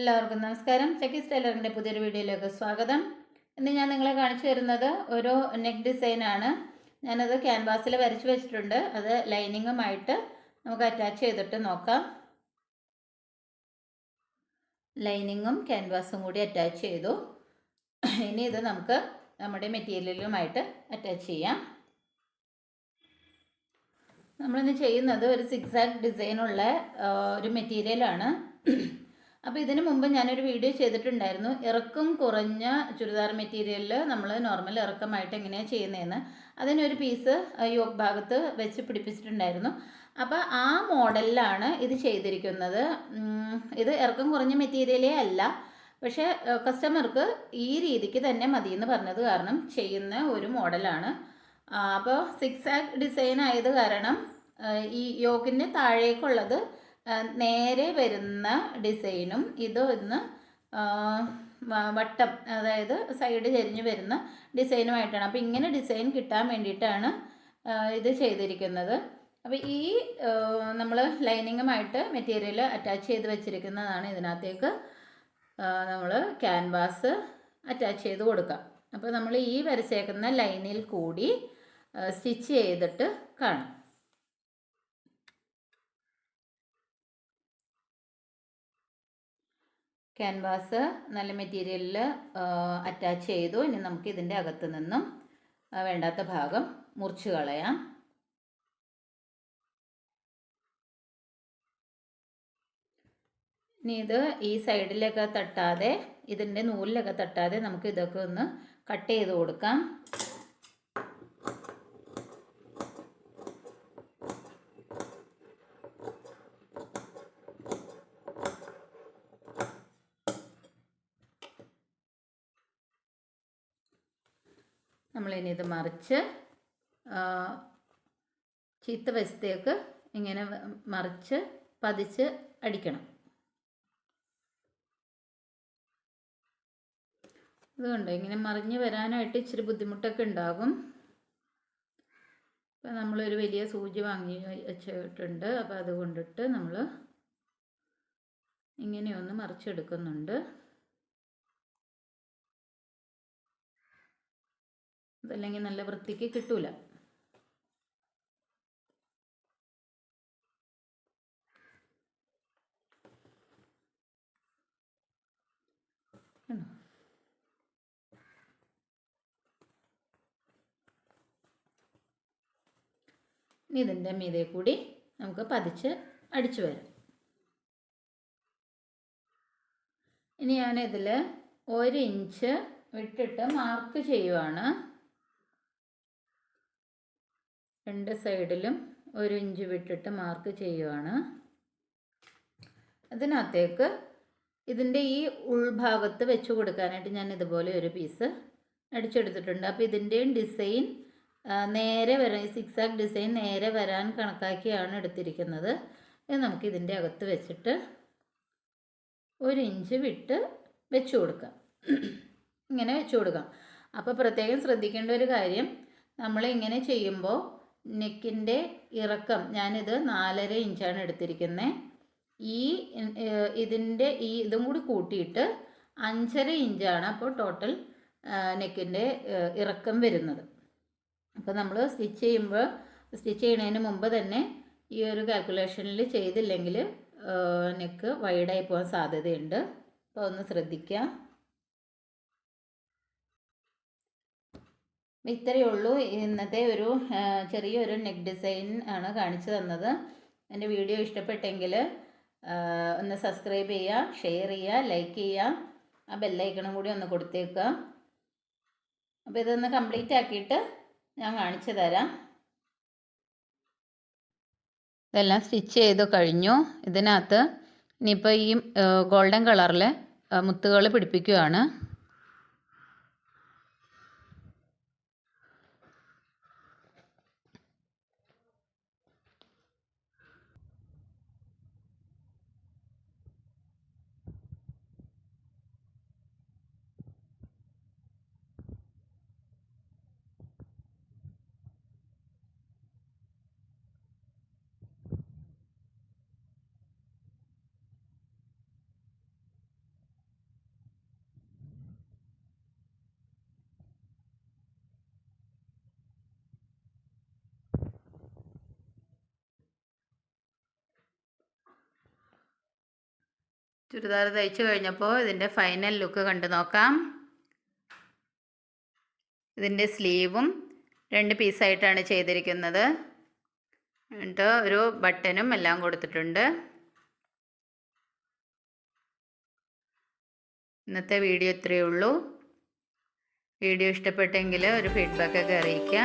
എല്ലാവർക്കും നമസ്കാരം. ചെക്കീസ് ടൈലറിന്റെ പുതിയൊരു വീഡിയോയിലേക്ക് സ്വാഗതം. ഇന്ന് ഞാൻ നിങ്ങളെ കാണിച്ചു തരുന്നത് ഒരു നെക്ക് ഡിസൈനാണ് ഞാനത് ക്യാൻവാസിൽ വരച്ച് വെച്ചിട്ടുണ്ട്. അത് ലൈനിങ്ങുമായിട്ട് നമുക്ക് അറ്റാച്ച് ചെയ്തിട്ട് നോക്കാം. ലൈനിങ്ങും ക്യാൻവാസും കൂടി അറ്റാച്ച് ചെയ്തു. ഇനി ഇത് നമുക്ക് നമ്മുടെ മെറ്റീരിയലുമായിട്ട് അറ്റാച്ച് ചെയ്യാം. നമ്മളിന്ന് ചെയ്യുന്നത് ഒരു സിക്സാക്ട് ഡിസൈനുള്ള ഒരു മെറ്റീരിയലാണ്. അപ്പോൾ ഇതിന് മുമ്പ് ഞാനൊരു വീഡിയോ ചെയ്തിട്ടുണ്ടായിരുന്നു. ഇറക്കം കുറഞ്ഞ ചുരിദാർ മെറ്റീരിയലിൽ നമ്മൾ നോർമൽ ഇറക്കമായിട്ട് എങ്ങനെയാണ് ചെയ്യുന്നതെന്ന് അതിനൊരു പീസ് യോഗ് ഭാഗത്ത് വെച്ച് പിടിപ്പിച്ചിട്ടുണ്ടായിരുന്നു. അപ്പോൾ ആ മോഡലിലാണ് ഇത് ചെയ്തിരിക്കുന്നത്. ഇത് ഇറക്കം കുറഞ്ഞ മെറ്റീരിയലേ അല്ല. പക്ഷേ കസ്റ്റമർക്ക് ഈ രീതിക്ക് തന്നെ മതിയെന്ന് പറഞ്ഞത് കാരണം ചെയ്യുന്ന ഒരു മോഡലാണ്. അപ്പോൾ സിക്സ് ഡിസൈൻ ആയത് കാരണം ഈ യോഗിന്റെ താഴേക്കുള്ളത് നേരെ വരുന്ന ഡിസൈനും ഇതൊന്ന് വട്ടം അതായത് സൈഡ് ചെരിഞ്ഞ് വരുന്ന ഡിസൈനുമായിട്ടാണ്. അപ്പോൾ ഇങ്ങനെ ഡിസൈൻ കിട്ടാൻ വേണ്ടിയിട്ടാണ് ഇത് ചെയ്തിരിക്കുന്നത്. അപ്പോൾ ഈ നമ്മൾ ലൈനിങ്ങുമായിട്ട് മെറ്റീരിയൽ അറ്റാച്ച് ചെയ്ത് വെച്ചിരിക്കുന്നതാണ് ഇതിനകത്തേക്ക് നമ്മൾ ക്യാൻവാസ് അറ്റാച്ച് ചെയ്ത് കൊടുക്കാം അപ്പോൾ നമ്മൾ ഈ വരച്ചേക്കുന്ന ലൈനിൽ കൂടി സ്റ്റിച്ച് ചെയ്തിട്ട് കാണാം. ക്യാൻവാസ് നല്ല മെറ്റീരിയലിൽ അറ്റാച്ച് ചെയ്തു. ഇനി നമുക്ക് ഇതിന്റെ അകത്ത് നിന്നും വേണ്ടാത്ത ഭാഗം മുറിച്ച് കളയാം. ഇനി ഇത് ഈ സൈഡിലൊക്കെ തട്ടാതെ ഇതിന്റെ നൂലിലൊക്കെ തട്ടാതെ നമുക്ക് ഇതൊക്കെ ഒന്ന് കട്ട് ചെയ്ത് കൊടുക്കാം. നമ്മളിനി ഇത് മറിച്ച് ചീത്ത വശത്തേക്ക് ഇങ്ങനെ മറിച്ച് പതിച്ച് അടിക്കണം. ഇതുകൊണ്ട് ഇങ്ങനെ മറിഞ്ഞ് വരാനായിട്ട് ഇച്ചിരി ബുദ്ധിമുട്ടൊക്കെ ഉണ്ടാകും. ഇപ്പം നമ്മളൊരു വലിയ സൂചി വാങ്ങി വെച്ചിട്ടുണ്ട്. അപ്പോൾ അത് കൊണ്ടിട്ട് നമ്മൾ ഇങ്ങനെയൊന്ന് മറിച്ചെടുക്കുന്നുണ്ട്. അതല്ലെങ്കിൽ നല്ല വൃത്തിക്ക് കിട്ടൂല. ഇനി ഇതിന്റെ മീതെ കൂടി നമുക്ക് പതിച്ച് അടിച്ചു വരാം. ഇനി ഞാനിതിൽ ഒരു ഇഞ്ച് വിട്ടിട്ട് മാർക്ക് ചെയ്യുവാണ്. രണ്ട് സൈഡിലും ഒരു ഇഞ്ച് വിട്ടിട്ട് മാർക്ക് ചെയ്യുവാണ്. അതിനകത്തേക്ക് ഇതിന്റെ ഈ ഉൾഭാഗത്ത് വെച്ച് കൊടുക്കാനായിട്ട് ഞാൻ ഇതുപോലെ ഒരു പീസ് അടിച്ചെടുത്തിട്ടുണ്ട്. അപ്പോൾ ഇതിന്റെയും ഡിസൈൻ നേരെ വരാൻ സിക്സാക് ഡിസൈൻ നേരെ വരാൻ കണക്കാക്കിയാണ് എടുത്തിരിക്കുന്നത്. ഇത് നമുക്ക് ഇതിന്റെ അകത്ത് വെച്ചിട്ട് ഒരു ഇഞ്ച് വിട്ട് വെച്ച് കൊടുക്കാം. ഇങ്ങനെ വെച്ച് കൊടുക്കാം. അപ്പോൾ പ്രത്യേകം ശ്രദ്ധിക്കേണ്ട ഒരു കാര്യം നമ്മൾ ഇങ്ങനെ ചെയ്യുമ്പോൾ നെക്കിന്റെ ഇറക്കം. ഞാനിത് നാലര ഇഞ്ചാണ് എടുത്തിരിക്കുന്നത് ഈ ഇതിന്റെ ഈ ഇതും കൂടി കൂട്ടിയിട്ട് അഞ്ചര ഇഞ്ചാണ് അപ്പോൾ ടോട്ടൽ നെക്കിന്റെ ഇറക്കം വരുന്നത്. അപ്പോൾ നമ്മൾ സ്റ്റിച്ച് ചെയ്യുമ്പോൾ സ്റ്റിച്ച് ചെയ്യുന്നതിന് മുമ്പ് തന്നെ ഈ ഒരു കാൽക്കുലേഷനിൽ ചെയ്തില്ലെങ്കിൽ നെക്ക് വൈഡായി പോകാൻ സാധ്യതയുണ്ട്. അപ്പോൾ ഒന്ന് ശ്രദ്ധിക്കുക ഇത്രയേ ഉള്ളൂ. ഇന്നത്തെ ഒരു ചെറിയൊരു നെക്ക് ഡിസൈൻ ആണ് കാണിച്ചു തന്നത്. എന്റെ വീഡിയോ ഇഷ്ടപ്പെട്ടെങ്കിൽ ഒന്ന് സബ്സ്ക്രൈബ് ചെയ്യുക ഷെയർ ചെയ്യുക ലൈക്ക് ചെയ്യുക. ആ ബെല്ലൈക്കണം കൂടി ഒന്ന് കൊടുത്തേക്കുക. അപ്പോൾ ഇതൊന്ന് കംപ്ലീറ്റ് ആക്കിയിട്ട് ഞാൻ കാണിച്ചു തരാം. ഇതെല്ലാം സ്റ്റിച്ച് ചെയ്ത് കഴിഞ്ഞു. ഇതിനകത്ത് ഇനിയിപ്പോൾ ഈ ഗോൾഡൻ കളറിൽ മുത്തുകൾ പിടിപ്പിക്കുകയാണ് ചുരിദാർ തയ്ച്ചു കഴിഞ്ഞപ്പോൾ ഇതിന്റെ ഫൈനൽ ലുക്ക് കണ്ടു നോക്കാം. ഇതിന്റെ സ്ലീവും രണ്ട് പീസായിട്ടാണ് ചെയ്തിരിക്കുന്നത്. എന്നിട്ട് ഒരു ബട്ടനും എല്ലാം കൊടുത്തിട്ടുണ്ട്. ഇന്നത്തെ വീഡിയോ ഇത്രയേ ഉള്ളൂ. വീഡിയോ ഇഷ്ടപ്പെട്ടെങ്കിൽ ഒരു ഫീഡ്ബാക്കൊക്കെ അറിയിക്കുക.